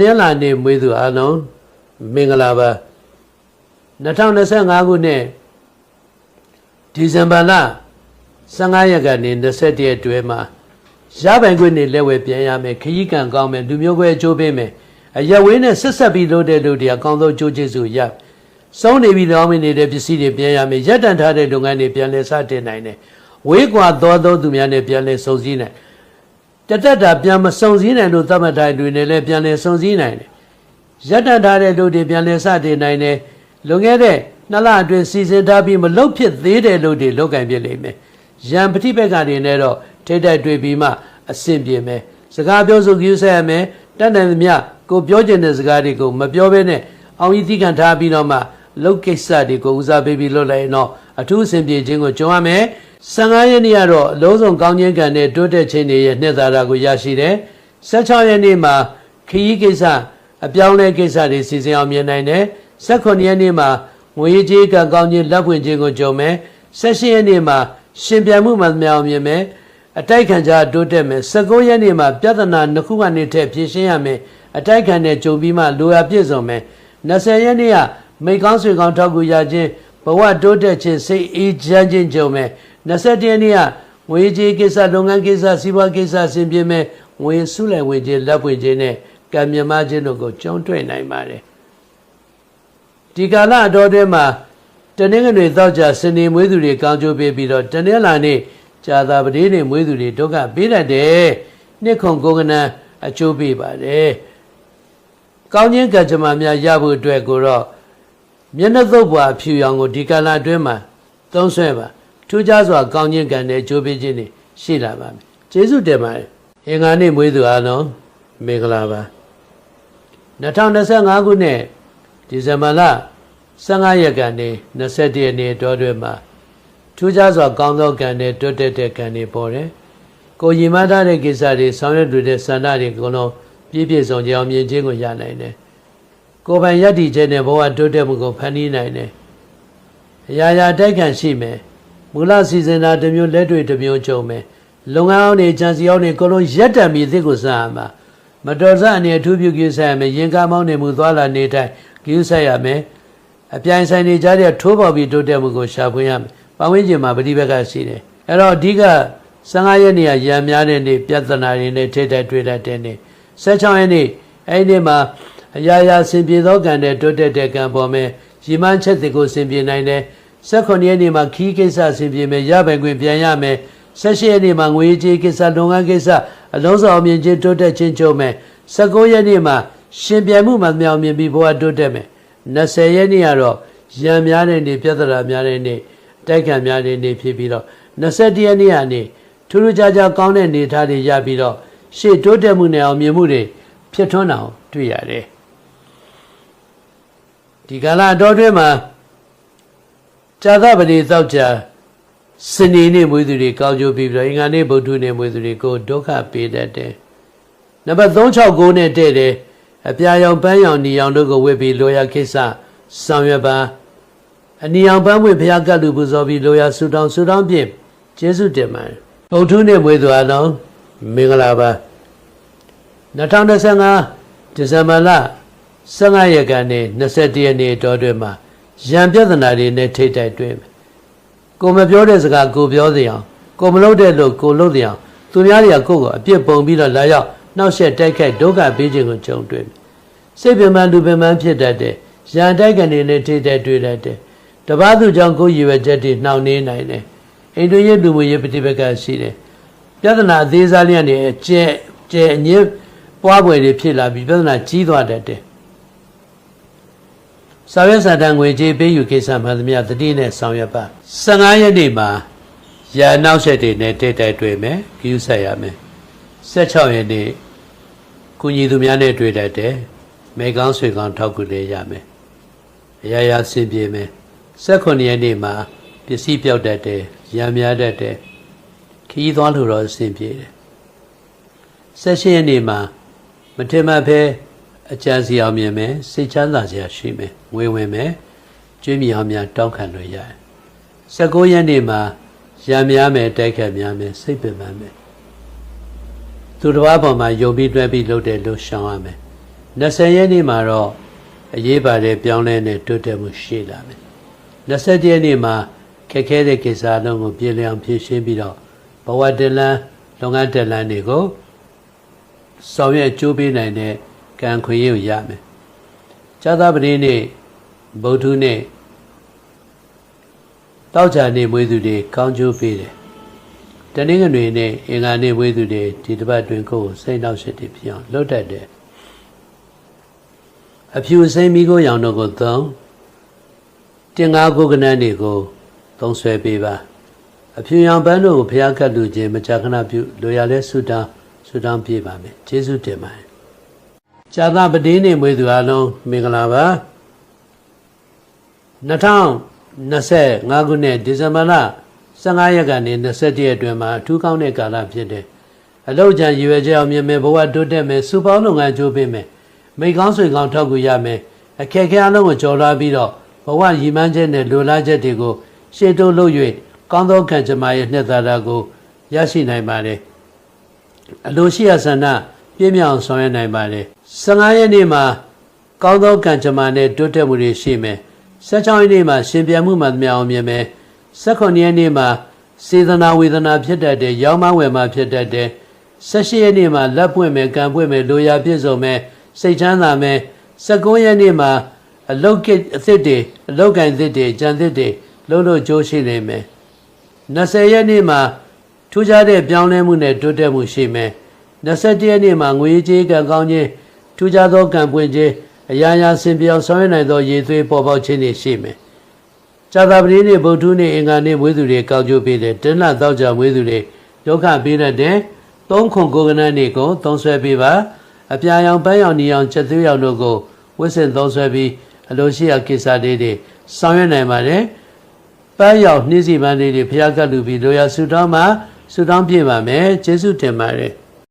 နင်္လာနေ့မွေးသူအားလုံးမင်္ဂလာပါ2025ခုနှစ်ဒီဇင်ဘာလ15ရက်ကနေ21ရက်တွဲမှာရပိုင်ခွင့်နေလက်ဝဲပြန်ရမယ်ခရီးကံကောင်းမယ်လူမျိုးခွဲအကျိုးပေးမယ်အရက်ဝင်းနဲ့ဆက်ဆက်ပြီးလုပ်တဲ့လူတွေအကောင်းဆုံးကြိုးကျေးဇူးရစောင်းနေပြီးတော့မင်းနေတဲ့ပစ္စည်းတွေပြန်ရမယ်ရက်တန်ထားတဲ့လုပ်ငန်းတွေပြန်လဲစတင်နိုင်တယ်ဝေးကွာသောသောသူများနဲ့ပြန်လဲစုံစည်းနိုင်တ တက်တာပြန်မစုံစည်းနိုင်လို့သတ်မှတ်တိုင်းတွေနဲ့လည်းပြန်လဲစုံစည်းနိုင်တယ်ရက်တန်ထားတဲ့လူတွေပြန်လဲစတင်နိုင်တယ်လွန်ခဲ့တဲ့နှစ်လအတွင်းစီစဉ်ထားပြီးမလုတ်ဖြစ်သေးတဲ့လူတွေလုတ်ကင်ပြလိမ့်မယ်ရန်ပฏิဘက်ကနေနဲ့တော့ထိတ်တိုက်တွေ့ပြီးမှအဆင်ပြေမယ်စကားပြောဆိုကြည့်ဆက်ရမယ်တတ်နိုင်သမျှကိုပြောချင်တဲ့စကားတွေကိုမပြောဘဲနဲ့အောင်ကြီးတိခံထားပြီးတော့မှလုတ်ကိစ္စတွေကိုဦးစားပေးပြီးလုပ်လိုက်ရင်တော့ အထူးအဆင်ပြေခြင်းကိုကြုံရမယ်15ရက်နေ့ကတော့အလုံးစုံကောင်းခြင်းကံနဲ့တိုးတက်ခြင်းတွေရဲ့နှစ်သာရကိုရရှိတယ်16ရက်နေ့မှာခရီးကိစ္စအပြောင်းလဲကိစ္စတွေစီစဉ်အောင်မြင်နိုင်တယ်18ရက်နေ့မှာငွေကြေးကံကောင်းခြင်းလက်ဖွင့်ခြင်းကိုကြုံမယ်18ရက်နေ့မှာရှင်ပြန်မှုမှန်မြောင်မြင်မယ်အတိုက်ခံကြတိုးတက်မယ်19ရက်နေ့မှာပြဿနာနှစ်ခုကနေထက်ဖြေရှင်းရမယ်အတိုက်ခံနဲ့ကြုံပြီးမှလိုရာပြည့်စုံမယ်20ရက်နေ့ကမိကောင်းဆွေကောင်းထောက်ကူရခြင်းဘ ဝတိုးတက်ခြင်းစိတ်အေးချမ်းခြင်းကြုံမယ်21ရက်နေ့ကငွေကြေးကိစ္စလုပ်ငန်းကိစ္စစီးပွားကိစ္စဆင်ပြေမယ်ငွေစုလိုက်ဝင်ခြင်းလက်ပွင့်ခြင်းနဲ့ကံမြမခြင်းတို့ကိုကြုံတွေ့နိုင်ပါတယ်ဒီကာလအတော်တွင်းမှာတနင်္ဂနွေသောကြာစနေမွေးသူတွေကောင်းကျိုးပေးပြီးတော့တနင်္လာနေ့ကြာသာပတိနေ့မွေးသူတွေဒုက္ခပေးတတ်တယ်နှစ်ခုကိုကနံအကျိုးပေးပါတယ်ကောင်းခြင်းကံကြမ္မာများရဖို့အတွက်ကိုတော့ မျက်နှာသုတ်ပွားဖြူရောင်ကိုဒီကာလအတွင်းမှာသုံးဆွဲပါထူးခြားစွာကောင်းခြင်းကံနဲ့အကျိုးပေးခြင်းတွေရှိလာပါမယ်ကျေးဇူးတင်ပါတယ်အင်္ဂါနေ့မွေးသူအားလုံးမင်္ဂလာပါ2025ခုနှစ်ဒီဇင်ဘာလ15ရက်ကနေ21ရက်နေ့တောတွင်မှာထူးခြားစွာကောင်းသောကံနဲ့တွတ်တက်တဲ့ကံတွေပေါ်တယ်ကိုရင်မထားတဲ့ကိစ္စတွေဆောင်ရွက်တွေ့တဲ့ဆန္ဒတွေအကုန်လုံးပြည့်ပြည့်စုံကြအောင်မြင်ခြင်းကိုရနိုင်တယ် ကိုယ်ပိုင်ယက်တည်ခြင်းနဲ့ဘဝတိုးတက်မှုကိုဖန်တီးနိုင်တယ်အရာရာတိုက်ခံရှိမယ်မူလစီစဉ်တာတစ်မျိုးလက်တွေ့တစ်မျိုးကြုံမယ်လုပ်ငန်းအောင်နေချန်စီအောင်နေအကုန်လုံးရက်တံပြီးသစ်ကိုစရမှာမတော်စအနေအထူးပြုကိစ္စရမယ်ရင်ကားမောင်းနေမှုသွားလာနေတိုင်းကိစ္စရမယ်အပြိုင်ဆိုင်နေကြတဲ့ထိုးပေါပြီးတိုးတက်မှုကိုရှာဖွေရမယ်။ပတ်ဝန်းကျင်မှာပฏิဘက်ကရှိတယ်။အဲ့တော့အဓိက15ရက်နေ့ကရံများတဲ့နေ့ပြဿနာတွေနဲ့ထိတ်တိုက်တွေ့တတ်တဲ့နေ့16ရက်နေ့အဲ့ဒီနေ့မှာ အရာရာဆင်ပြေသောကံတဲ့တိုးတက်တဲ့ကံပေါ်မဲ့ရီမန်းချက်တွေကိုဆင်ပြေနိုင်တယ်18ရက်နေ့မှာခီးကိစ္စဆင်ပြေမယ်ရပိုင်ခွင့်ပြန်ရမယ်18ရက်နေ့မှာငွေကြေးကိစ္စလုပ်ငန်းကိစ္စအလုံးစုံအောင်မြင်ခြင်းတိုးတက်ခြင်းကြုံမယ်19ရက်နေ့မှာရှင်ပြန်မှုမှမြောင်မြင်ပြီးဘဝတိုးတက်မယ်20ရက်နေ့ကတော့ရံများတဲ့နေ့ပြဿနာများတဲ့နေ့တိုက်ခံများတဲ့နေ့ဖြစ်ပြီးတော့21ရက်နေ့ကနေထူးထူးခြားခြားကောင်းတဲ့နေသားတွေရပြီးတော့ရှေ့တိုးတက်မှုနဲ့အောင်မြင်မှုတွေဖြစ်ထွန်းအောင်တွေ့ရတယ် ဒီကာလအတော်တွင်းမှာဇာသပတိသောက်ကြစနေနေ့မွေးသူတွေကောင်းကျိုးပြီးပြီးတော့အင်္ဂါနေ့ဗုဒ္ဓနေ့မွေးသူတွေကိုဒုက္ခပေးတတ်တယ်နံပါတ်369နဲ့တဲ့တယ်အပြာရောင်ပန်းရောင်နီရောင်တို့ကိုဝတ်ပြီးလိုရာကိစ္စဆောင်ရွက်ပါအနီရောင်ပန်းဝင်ဘုရားကတ်လူပူဇော်ပြီးလိုရာဆူတောင်းဆူတောင်းဖြင့်ကျေးဇူးတင်ပါတယ်ဗုဒ္ဓနေ့မွေးသူအလုံးမင်္ဂလာပါ2025ဒီဇင်ဘာလ 15ရက်ကနေ21ရက်နေ့တောတွင်မှာရံပြဿနာတွေနဲ့ထိတ်တိုက်တွေ့မယ်ကိုမပြောတဲ့စကားကိုပြောစေအောင်ကိုမလုပ်တဲ့လို့ကိုလုပ်စေအောင်သူများတွေကကိုယ့်ကိုအပြစ်ပုံပြီးတော့လာရောက်နှောက်ယှက်တိုက်ခိုက်ဒုက္ခပေးခြင်းကိုကြုံတွေ့မယ်စိတ်ပင်ပန်းလူပင်ပန်းဖြစ်တတ်တယ်ရန်တိုက်ကနေနဲ့ထိတဲ့တွေ့တတ်တယ်တပားသူကြောင့်ကိုယ်ရည်ရွယ်ချက်တွေနှောင့်နှေးနိုင်တယ်အိမ်တွင်းရေးလူမှုရေးပฏิပက္ခရှိတယ်ပြဿနာအသေးစားလျက်နေကျဲကျဲအငင်းပွားပွဲတွေဖြစ်လာပြီးပြဿနာကြီးသွားတတ်တယ် စာရွက်စာတမ်းငွေကြေးပေးယူကိစ္စမှန်သမျှတတိနဲ့ဆောင်ရွက်ပါ15ရက်နေ့မှာရာနောက်ဆက်တွေနဲ့တိတ်တိုက်တွေ့မယ်ဂရုစိုက်ရမယ်16ရက်နေ့ကုညီသူများနဲ့တွေ့တတ်တယ်မေကောင်းဆွေကောင်းထောက်ကူလေးရမယ်အရာရာဆင်ပြေမယ်18ရက်နေ့မှာပစ္စည်းပြောက်တတ်တယ်ရံများတတ်တယ်ခီးသွားလို့တော့ဆင်ပြေတယ်18ရက်နေ့မှာမထင်မှတ်ဖဲ အကြံစီအောင်မြင်မယ်စိတ်ချမ်းသာစရာရှိမယ်ငွေဝင်မယ်ကျွေးမြေအောင်များတောင်းခံလို့ရတယ်19ရက်နေ့မှာရံများမယ်တိုက်ခတ်များမယ်စိတ်ပင်ပန်းမယ်သူတစ်ပါးပေါ်မှာယုံပြီးတွဲပြီးလုပ်တယ်လို့ရှောင်ရမယ်20ရက်နေ့မှာတော့အရေးပါတဲ့ပြောင်းလဲတဲ့တိုးတက်မှုရှိလာမယ်21ရက်နေ့မှာခက်ခဲတဲ့ကိစ္စအလုံးကိုပြည်လျောင်ဖြည့်ရှင်းပြီးတော့ဘဝတလန်းလုပ်ငန်းတလန်းတွေကိုဆောင်ရွက်ကြိုးပေးနိုင်တဲ့ ကံခွင့်ရကိုရမယ်။ဇာတာပတိနေ့ဗုဒ္ဓနေ့တောက်ချာနေ့မွေးသူတွေကောင်းကျိုးပေးတယ်။တနင်္ဂနွေနေ့အင်္ဂါနေ့မွေးသူတွေဒီတစ်ပတ်တွင်ကိုယ်စိတ်နှောက်ရှက်တွေဖြစ်အောင်လုပ်တတ်တယ်။အဖြူစိမ့်မိကိုရောင်တို့ကိုသုံးတင်ငါးကိုကနန်းတွေကိုသုံးဆွဲပေးပါ။အဖြူရောင်ပန်းတို့ကိုဖျားခတ်လူချင်းမကြာခဏပြုလိုရလဲဆုတောင်းဆုတောင်းပြပါမယ်။ကျေးဇူးတင်ပါတယ်။ ဇာတာပတိနေ့မွေးသူအလုံးမင်္ဂလာပါ2025ခုနှစ်ဒီဇင်ဘာလ15ရက်ကနေ21ရက်အတွင်းမှာအထူးကောင်းတဲ့ကာလဖြစ်တယ်။အလောက်ချံရွယ်ချက်အောင်မြင်မယ်ဘဝတိုးတက်မယ်စူပေါင်းလုပ်ငန်းကြိုးပေးမယ်။မိကောင်းဆွေကောင်းထောက်ကူရမယ်။အခက်အခဲအလုံးကိုကျော်လွှားပြီးတော့ဘဝရည်မှန်းချက်နဲ့လိုလားချက်တွေကိုရှေ့တိုးလုပ်၍ကောင်းသောခံချမရဲ့နှစ်သာရကိုရရှိနိုင်ပါတယ်။အလိုရှိရဆန္ဒပြည့်မြောက်ဆောင်ရွက်နိုင်ပါတယ် 15ရက်နေ့မှာကောင်းသောကံကြမ္မာနဲ့တိုးတက်မှုတွေရှိမယ်16ရက်နေ့မှာရှင်ပြန်မှုမှသမျှအောင်မြင်မယ်18ရက်နေ့မှာစေတနာဝေဒနာဖြစ်တတ်တယ်ရောင်းမဝယ်မှဖြစ်တတ်တယ်18ရက်နေ့မှာလက်ပွင့်မယ်ကံပွင့်မယ်လိုရာပြည့်စုံမယ်စိတ်ချမ်းသာမယ်19ရက်နေ့မှာအလုတ်ကိအသစ်တွေအလုတ်ကင်သစ်တွေကြံသစ်တွေလုံးလို့ကြိုးရှိနေမယ်20ရက်နေ့မှာထူးခြားတဲ့ပြောင်းလဲမှုနဲ့တိုးတက်မှုရှိမယ်21ရက်နေ့မှာငွေကြေးကံကောင်းခြင်း ထူးခြားသောကံပွင့်ခြင်းအရာရာဆင်ပြောင်းဆောင်ရွက်နိုင်သောရည်သွေးပေါ်ပေါက်ခြင်းတွေရှိမယ်။ဇာတာပတိနေ့ဗုဒ္ဓနေ့အင်္ဂါနေ့မွေးသူတွေကောက်ကျိုးပေးတယ်။တင်းလတောက်ကြမွေးသူတွေဒုက္ခပေးတတ်တယ်။သုံးခွန်ကိုကနန်းနေ့ကိုသုံးဆွဲပေးပါ။အပြာရောင်ပန်းရောင်နီရောင်ချက်သွေးရောင်တို့ကိုဝစ်စင်သုံးဆွဲပြီးအလိုရှိရာကိစ္စတွေတွေဆောင်ရွက်နိုင်ပါတယ်။ပန်းရောင်နှင်းစီပန်းလေးတွေဖျားကပ်လူပြီးလိုရာဆူတောင်းမှာဆူတောင်းပြပါမယ်။ကျေးဇူးတင်ပါတယ်။